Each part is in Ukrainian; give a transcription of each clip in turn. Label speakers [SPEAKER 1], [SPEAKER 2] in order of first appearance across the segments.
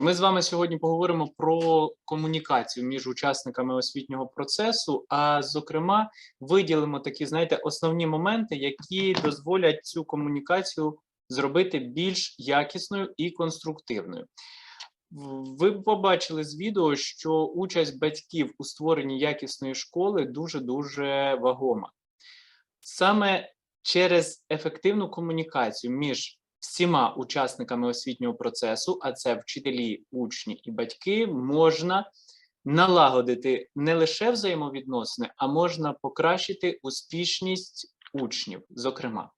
[SPEAKER 1] Ми з вами сьогодні поговоримо про комунікацію між учасниками освітнього процесу, а зокрема, виділимо такі, знаєте, основні моменти, які дозволять цю комунікацію зробити більш якісною і конструктивною. Ви побачили з відео, що участь батьків у створенні якісної школи дуже дуже вагома. Саме через ефективну комунікацію між всіма учасниками освітнього процесу, а це вчителі, учні і батьки, можна налагодити не лише взаємовідносини, а можна покращити успішність учнів. Зокрема,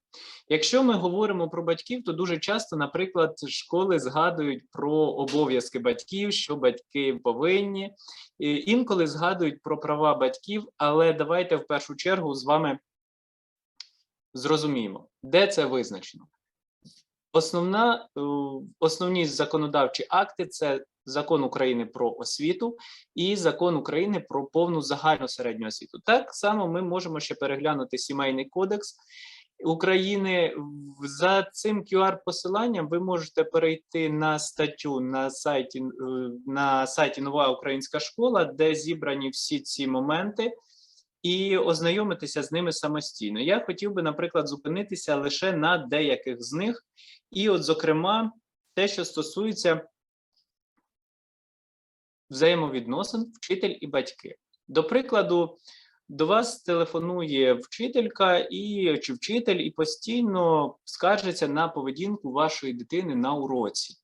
[SPEAKER 1] якщо ми говоримо про батьків, то дуже часто, наприклад, школи згадують про обов'язки батьків, що батьки повинні, інколи згадують про права батьків, але давайте в першу чергу з вами зрозуміємо, де це визначено. Основна, е, основні законодавчі акти це закон України про освіту і закон України про повну загальну середню освіту. Так само ми можемо ще переглянути сімейний кодекс України. За цим QR-посиланням ви можете перейти на статтю на сайті е, на сайті Нова Українська школа, де зібрані всі ці моменти і ознайомитися з ними самостійно. Я хотів би, наприклад, зупинитися лише на деяких з них, і, от, зокрема, те, що стосується взаємовідносин вчитель і батьки. До прикладу, до вас телефонує вчителька і чи вчитель, і постійно скаржиться на поведінку вашої дитини на уроці.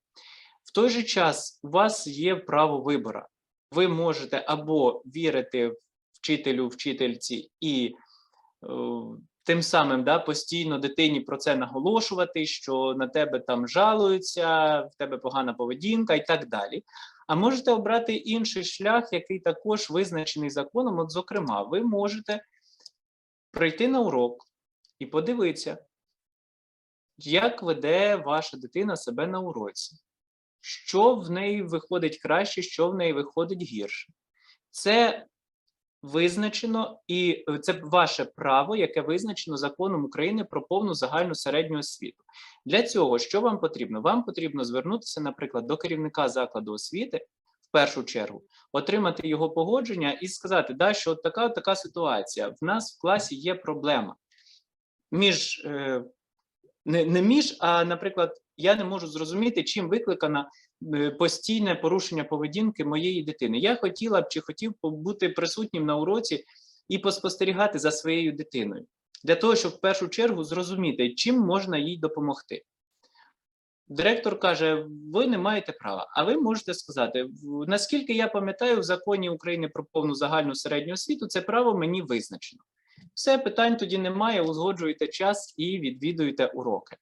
[SPEAKER 1] В той же час у вас є право вибору. Ви можете або вірити вчителю, вчительці і е, тим самим да, постійно дитині про це наголошувати, що на тебе там жалуються, в тебе погана поведінка і так далі. А можете обрати інший шлях, який також визначений законом. От, зокрема, ви можете прийти на урок і подивитися, як веде ваша дитина себе на уроці, що в неї виходить краще, що в неї виходить гірше. Це визначено, і е, це ваше право, яке визначено законом України про повну загальну середню освіту. Для цього що вам потрібно? Вам потрібно звернутися, наприклад, до керівника закладу освіти в першу чергу, отримати його погодження і сказати, да, що от така от така ситуація. В нас в класі є проблема між е, не, не між, а наприклад, я не можу зрозуміти, чим викликана постійне порушення поведінки моєї дитини. Я хотіла б чи хотів бути присутнім на уроці і поспостерігати за своєю дитиною для того, щоб в першу чергу зрозуміти, чим можна їй допомогти. Директор каже: ви не маєте права, а ви можете сказати, наскільки я пам'ятаю, в законі України про повну загальну середню освіту це право мені визначено. Все питань тоді немає, узгоджуєте час і відвідуєте уроки.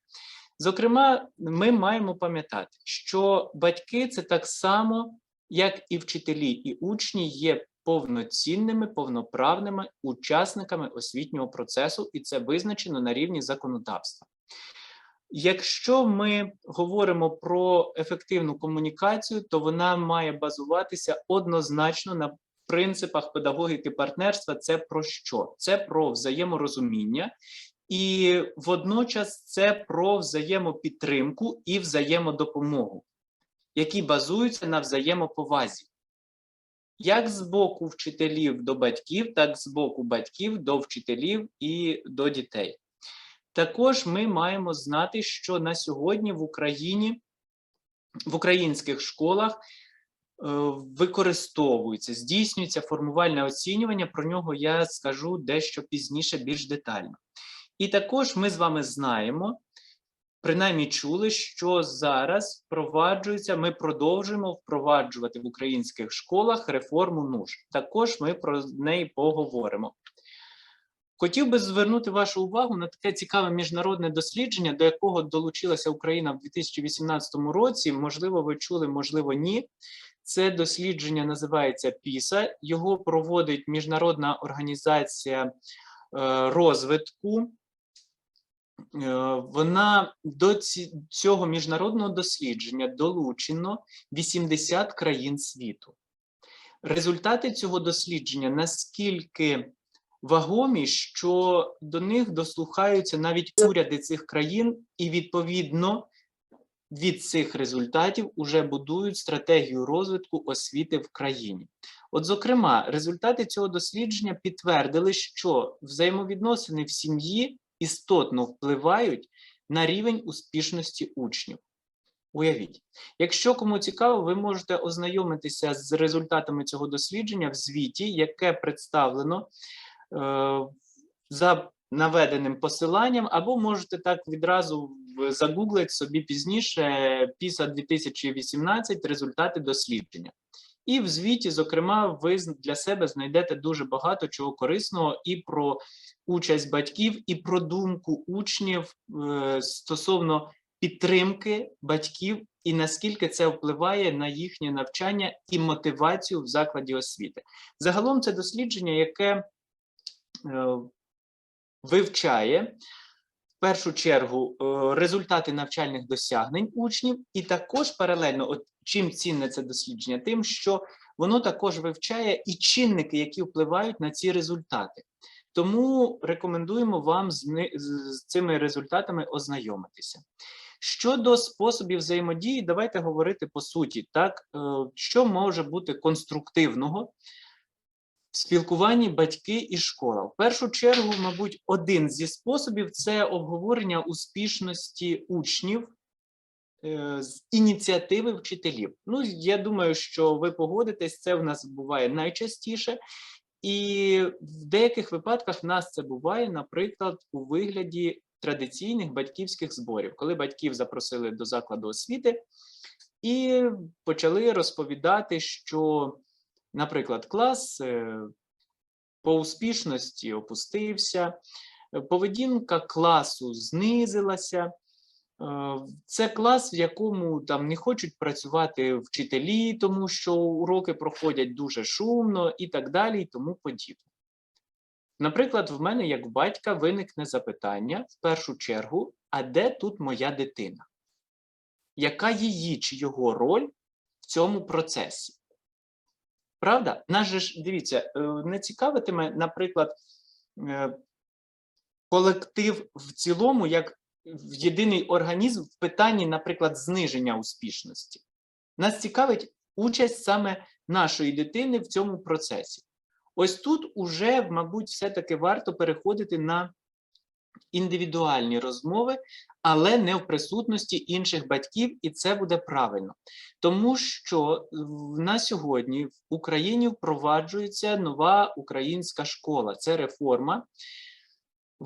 [SPEAKER 1] Зокрема, ми маємо пам'ятати, що батьки це так само, як і вчителі, і учні є повноцінними, повноправними учасниками освітнього процесу, і це визначено на рівні законодавства. Якщо ми говоримо про ефективну комунікацію, то вона має базуватися однозначно на принципах педагогіки партнерства. Це про що? Це про взаєморозуміння, і водночас це про взаємопідтримку і взаємодопомогу, які базуються на взаємоповазі. Як з боку вчителів до батьків, так з боку батьків до вчителів і до дітей. Також ми маємо знати, що на сьогодні в Україні в українських школах е, використовується, здійснюється формувальне оцінювання. Про нього я скажу дещо пізніше, більш детально. І також ми з вами знаємо, принаймні чули, що зараз впроваджується, ми продовжуємо впроваджувати в українських школах реформу НУШ. Також ми про неї поговоримо. Хотів би звернути вашу увагу на таке цікаве міжнародне дослідження, до якого долучилася Україна в 2018 році. Можливо, ви чули, можливо, ні. Це дослідження називається PISA. Його проводить міжнародна організація е, розвитку. Е, Вона до цього міжнародного дослідження долучено 80 країн світу. Результати цього дослідження наскільки вагомі, що до них дослухаються навіть уряди цих країн, і відповідно від цих результатів уже будують стратегію розвитку освіти в країні. От, зокрема, результати цього дослідження підтвердили, що взаємовідносини в сім'ї істотно впливають на рівень успішності учнів. Уявіть, якщо кому цікаво, ви можете ознайомитися з результатами цього дослідження в звіті, яке представлено е, за наведеним посиланням, або можете так відразу загуглити собі пізніше PISA 2018 результати дослідження. І в звіті, зокрема, ви для себе знайдете дуже багато чого корисного і про участь батьків, і про думку учнів е, стосовно підтримки батьків і наскільки це впливає на їхнє навчання і мотивацію в закладі освіти. Загалом це дослідження, яке е, вивчає в першу чергу е, результати навчальних досягнень учнів, і також паралельно, от чим цінне це дослідження, тим, що воно також вивчає і чинники, які впливають на ці результати. Тому рекомендуємо вам з, з- цими результатами ознайомитися. Щодо способів взаємодії, давайте говорити по суті, так е, що може бути конструктивного в спілкуванні батьки і школа. В першу чергу, мабуть, один зі способів це обговорення успішності учнів е, з ініціативи вчителів. Ну, я думаю, що ви погодитесь, це в нас буває найчастіше. І в деяких випадках в нас це буває, наприклад, у вигляді традиційних батьківських зборів, коли батьків запросили до закладу освіти і почали розповідати, що, наприклад, клас е, по успішності опустився, поведінка класу знизилася. Е, Це клас, в якому там не хочуть працювати вчителі, тому що уроки проходять дуже шумно і так далі, і тому подібне. Наприклад, в мене, як батька, виникне запитання в першу чергу: а де тут моя дитина? Яка її чи його роль в цьому процесі? Правда? Нас же ж, дивіться, е, не цікавитиме, наприклад, е, колектив в цілому, як в єдиний організм в питанні, наприклад, зниження успішності. Нас цікавить участь саме нашої дитини в цьому процесі. Ось тут уже, мабуть, все-таки варто переходити на індивідуальні розмови, але не в присутності інших батьків, і це буде правильно. Тому що в- на сьогодні в Україні впроваджується нова українська школа. Це реформа.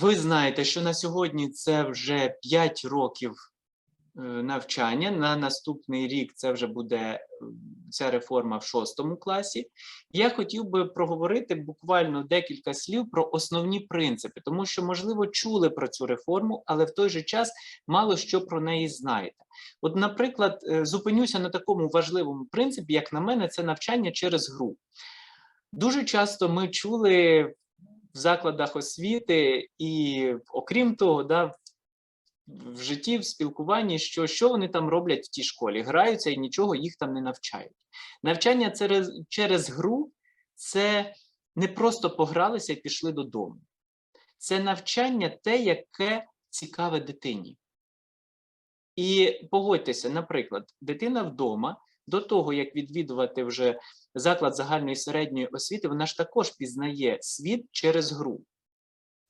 [SPEAKER 1] Ви знаєте, що на сьогодні це вже 5 років е, навчання. На наступний рік це вже буде е, ця реформа в шостому класі. Я хотів би проговорити буквально декілька слів про основні принципи, тому що, можливо, чули про цю реформу, але в той же час мало що про неї знаєте. От, наприклад, е, зупинюся на такому важливому принципі, як на мене, це навчання через гру. Дуже часто ми чули в закладах освіти, і окрім того, да, в- житті, в спілкуванні, що, що вони там роблять в тій школі, граються і нічого їх там не навчають. Навчання через, через гру це не просто погралися і пішли додому. Це навчання те, яке цікаве дитині. І погодьтеся, наприклад, дитина вдома до того, як відвідувати вже заклад загальної середньої освіти, вона ж також пізнає світ через гру.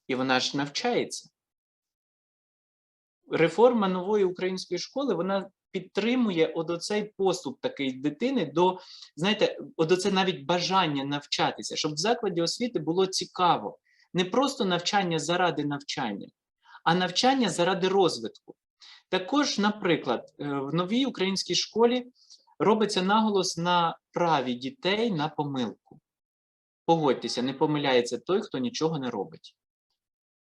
[SPEAKER 1] І вона ж навчається. Реформа нової української школи вона підтримує оцей поступ такий дитини до, знаєте, оце навіть бажання навчатися, щоб в закладі освіти було цікаво. Не просто навчання заради навчання, а навчання заради розвитку. Також, наприклад, е, в новій українській школі робиться наголос на праві дітей на помилку. Погодьтеся, не помиляється той, хто нічого не робить.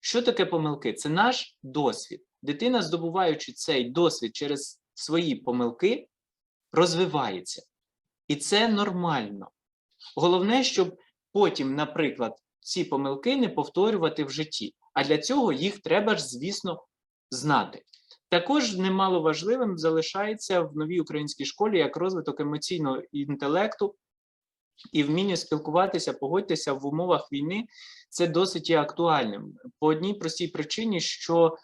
[SPEAKER 1] Що таке помилки? Це наш досвід. Дитина, здобуваючи цей досвід через свої помилки, розвивається. І це нормально. Головне, щоб потім, наприклад, ці помилки не повторювати в житті. А для цього їх треба ж, звісно, знати. Також немало важливим залишається в новій українській школі як розвиток емоційного інтелекту і вміння спілкуватися, погодьтеся в умовах війни. Це досить є актуальним по одній простій причині, що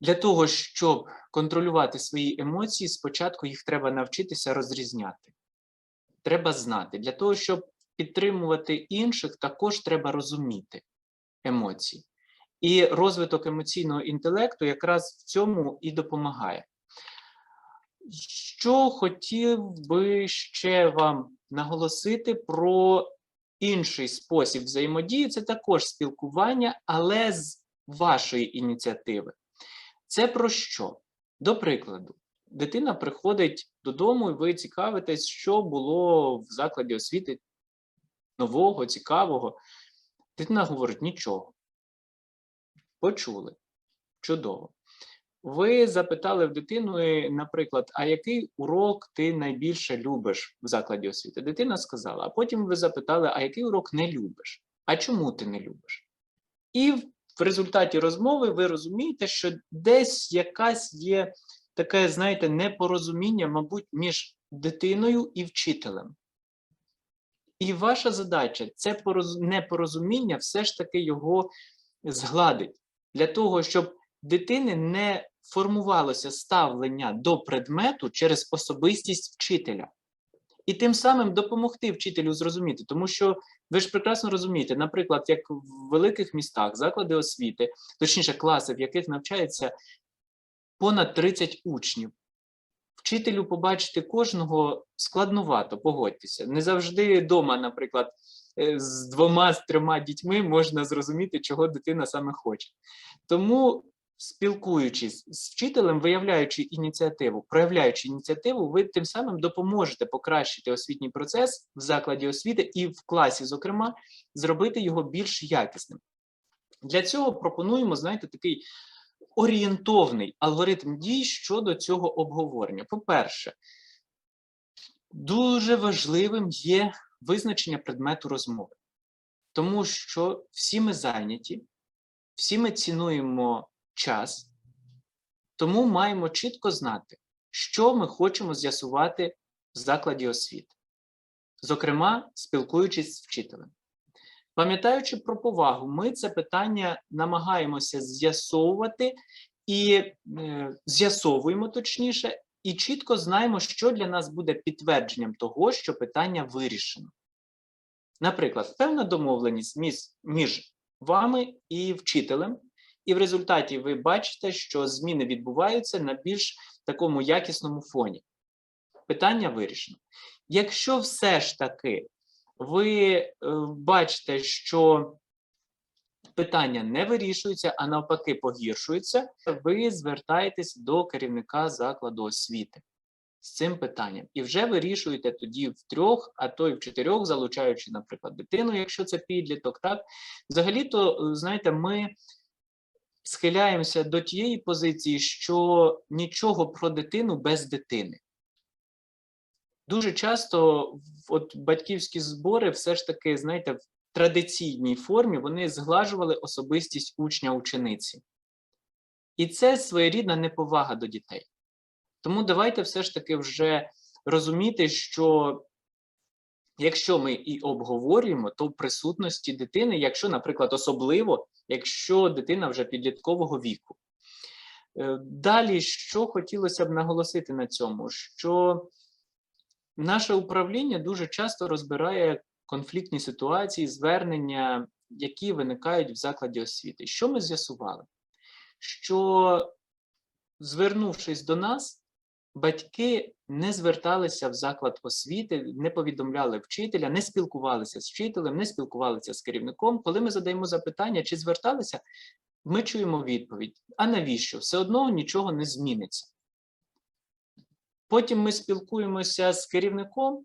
[SPEAKER 1] Для того, щоб контролювати свої емоції, спочатку їх треба навчитися розрізняти. Треба знати. Для того, щоб підтримувати інших, також треба розуміти емоції. І розвиток емоційного інтелекту якраз в цьому і допомагає. Що хотів би ще вам наголосити про інший спосіб взаємодії, це також спілкування, але з вашої ініціативи. Це про що? До прикладу, дитина приходить додому, і ви цікавитесь, що було в закладі освіти нового, цікавого. Дитина говорить нічого. Почули. Чудово. Ви запитали в дитину, наприклад, а який урок ти найбільше любиш в закладі освіти? Дитина сказала, а потім ви запитали, а який урок не любиш? А чому ти не любиш? І в результаті розмови ви розумієте, що десь якась є таке, знаєте, непорозуміння, мабуть, між дитиною і вчителем. І ваша задача це непорозуміння все ж таки його згладить для того, щоб дитини не формувалося ставлення до предмету через особистість вчителя. І тим самим допомогти вчителю зрозуміти, тому що ви ж прекрасно розумієте, наприклад, як в великих містах заклади освіти, точніше, класи, в яких навчається понад 30 учнів. Вчителю побачити кожного складнувато, погодьтеся. Не завжди вдома, наприклад, з двома з трьома дітьми можна зрозуміти, чого дитина саме хоче. Тому, спілкуючись з вчителем, виявляючи ініціативу, проявляючи ініціативу, ви тим самим допоможете покращити освітній процес в закладі освіти і в класі, зокрема, зробити його більш якісним. Для цього пропонуємо, знаєте, такий орієнтовний алгоритм дій щодо цього обговорення. По-перше, дуже важливим є визначення предмету розмови, тому що всі ми зайняті, всі ми цінуємо час, тому маємо чітко знати, що ми хочемо з'ясувати в закладі освіти, зокрема, спілкуючись з вчителем. Пам'ятаючи про повагу, ми це питання намагаємося з'ясовувати і е, з'ясовуємо точніше, і чітко знаємо, що для нас буде підтвердженням того, що питання вирішено. Наприклад, певна домовленість між, вами і вчителем, і в результаті ви бачите, що зміни відбуваються на більш такому якісному фоні. Питання вирішено. Якщо все ж таки ви е, бачите, що питання не вирішується, а навпаки, погіршується, ви звертаєтесь до керівника закладу освіти з цим питанням. І вже вирішуєте тоді в трьох, а то й в чотирьох, залучаючи, наприклад, дитину, якщо це підліток. Так, взагалі-то, знаєте, ми. Схиляємося до тієї позиції, що нічого про дитину без дитини. Дуже часто от батьківські збори все ж таки, знаєте, в традиційній формі вони зглажували особистість учня-учениці. І це своєрідна неповага до дітей. Тому давайте все ж таки вже розуміти, що якщо ми і обговорюємо, то в присутності дитини, якщо, наприклад, особливо, якщо дитина вже підліткового віку. Е, далі, що хотілося б наголосити на цьому, що Наше управління дуже часто розбирає конфліктні ситуації, звернення, які виникають в закладі освіти. Що ми з'ясували? Що, звернувшись до нас, батьки не зверталися в заклад освіти, не повідомляли вчителя, не спілкувалися з вчителем, не спілкувалися з керівником. Коли ми задаємо запитання, чи зверталися, ми чуємо відповідь: а навіщо? Все одно нічого не зміниться. Потім ми спілкуємося з керівником,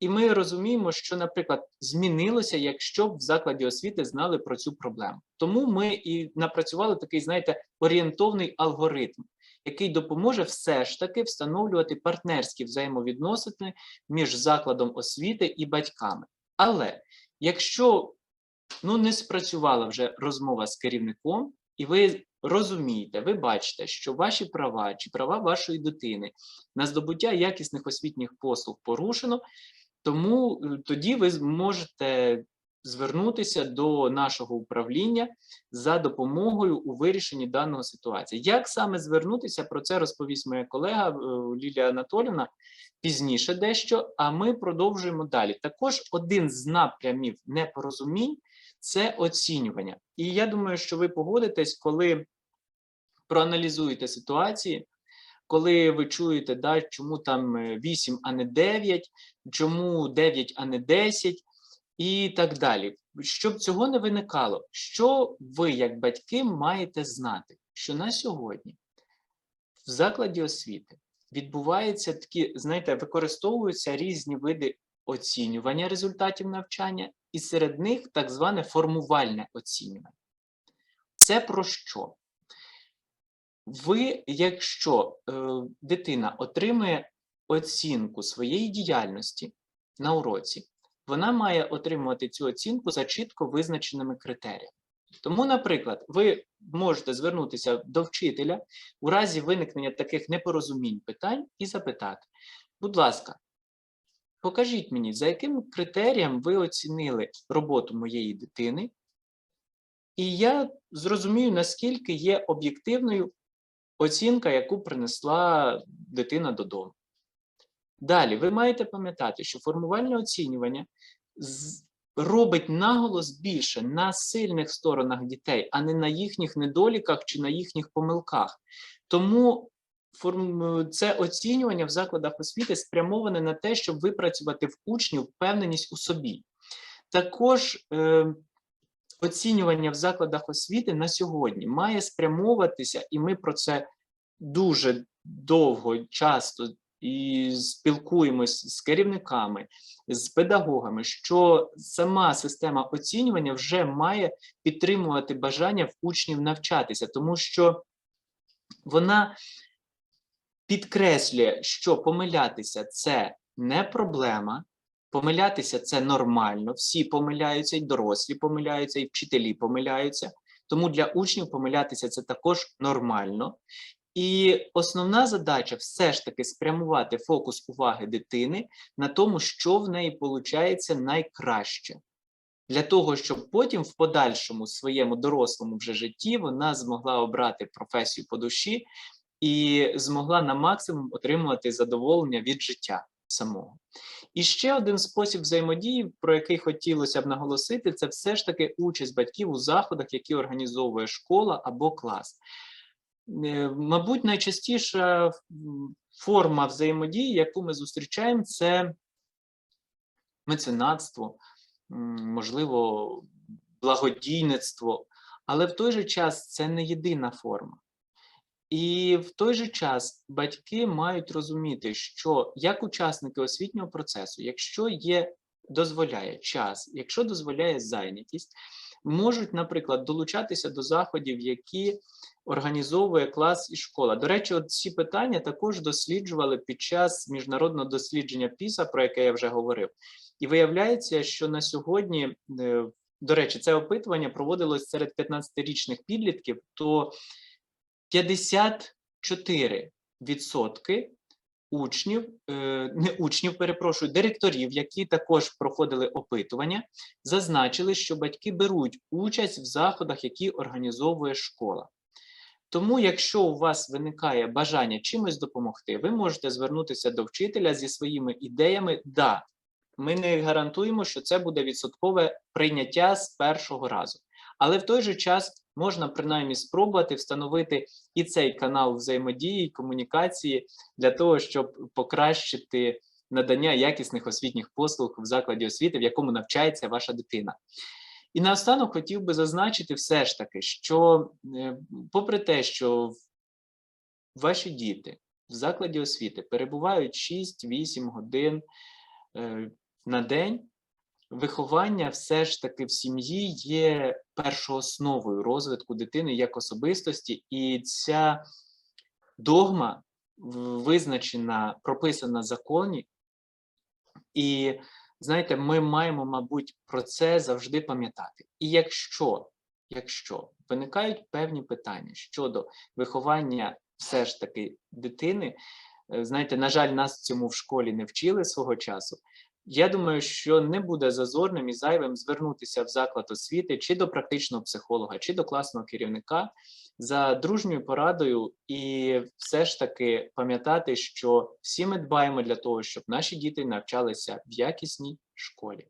[SPEAKER 1] і ми розуміємо, що, наприклад, змінилося, якщо б в закладі освіти знали про цю проблему. Тому ми і напрацювали такий, знаєте, орієнтовний алгоритм, який допоможе все ж таки встановлювати партнерські взаємовідносини між закладом освіти і батьками. Але якщо ну, не спрацювала вже розмова з керівником, і ви розумієте, ви бачите, що ваші права чи права вашої дитини на здобуття якісних освітніх послуг порушено, тому е, тоді ви зможете звернутися до нашого управління за допомогою у вирішенні даної ситуації. Як саме звернутися, про це розповість моя колега е, Лілія Анатолівна пізніше дещо, а ми продовжуємо далі. Також один з напрямів непорозумінь це оцінювання. І я думаю, що ви погодитесь, коли проаналізуєте ситуації, коли ви чуєте, да, чому там е, 8, а не 9, чому 9, а не 10, і так далі. Щоб цього не виникало, що ви, як батьки, маєте знати, що на сьогодні в закладі освіти відбуваються такі, знаєте, використовуються різні види оцінювання результатів навчання, і серед них так зване формувальне оцінювання. Це про що? Ви, якщо е, дитина отримує оцінку своєї діяльності на уроці, вона має отримувати цю оцінку за чітко визначеними критеріями. Тому, наприклад, ви можете звернутися до вчителя у разі виникнення таких непорозумінь питань і запитати: будь ласка, покажіть мені, за яким критерієм ви оцінили роботу моєї дитини, і я зрозумію, наскільки є об'єктивною оцінка, яку принесла дитина додому. Далі, ви маєте пам'ятати, що формувальне оцінювання робить наголос більше на сильних сторонах дітей, а не на їхніх недоліках чи на їхніх помилках. Тому це оцінювання в закладах освіти спрямоване на те, щоб випрацювати в учнів впевненість у собі. Також е, оцінювання в закладах освіти на сьогодні має спрямовуватися, і ми про це дуже довго, часто і спілкуємось з керівниками, з педагогами, що сама система оцінювання вже має підтримувати бажання в учнів навчатися, тому що вона підкреслює, що помилятися це не проблема. Помилятися це нормально, всі помиляються, і дорослі помиляються, і вчителі помиляються. Тому для учнів помилятися це також нормально. І основна задача все ж таки спрямувати фокус уваги дитини на тому, що в неї виходить найкраще. Для того, щоб потім в подальшому своєму дорослому вже житті вона змогла обрати професію по душі і змогла на максимум отримувати задоволення від життя самого. І ще один спосіб взаємодії, про який хотілося б наголосити, це все ж таки участь батьків у заходах, які організовує школа або клас. Е, Мабуть, найчастіша форма взаємодії, яку ми зустрічаємо, це меценатство, можливо, благодійництво, але в той же час це не єдина форма. І в той же час батьки мають розуміти, що як учасники освітнього процесу, якщо є дозволяє час, якщо дозволяє зайнятість, можуть, наприклад, долучатися до заходів, які організовує клас і школа. До речі, от ці питання також досліджували під час міжнародного дослідження ПІСА, про яке я вже говорив. І виявляється, що на сьогодні, е, до речі, це опитування проводилось серед 15-річних підлітків, то 54% учнів, е, не учнів, перепрошую, директорів, які також проходили опитування, зазначили, що батьки беруть участь в заходах, які організовує школа. Тому, якщо у вас виникає бажання чимось допомогти, ви можете звернутися до вчителя зі своїми ідеями. Да, ми не гарантуємо, що це буде відсоткове прийняття з першого разу. Але в той же час можна принаймні спробувати встановити і цей канал взаємодії комунікації для того, щоб покращити надання якісних освітніх послуг в закладі освіти, в якому навчається ваша дитина. І наостанок хотів би зазначити все ж таки, що, е, попри те, що ваші діти в закладі освіти перебувають 6-8 годин е, на день, виховання все ж таки в сім'ї є першоосновою розвитку дитини як особистості, і ця догма визначена, прописана в законі, і знаєте, ми маємо, мабуть, про це завжди пам'ятати. І якщо, якщо виникають певні питання щодо виховання все ж таки дитини, е, знаєте, на жаль, нас цьому в школі не вчили свого часу. Я думаю, що не буде зазорним і зайвим звернутися в заклад освіти чи до практичного психолога, чи до класного керівника за дружньою порадою, і все ж таки пам'ятати, що всі ми дбаємо для того, щоб наші діти навчалися в якісній школі.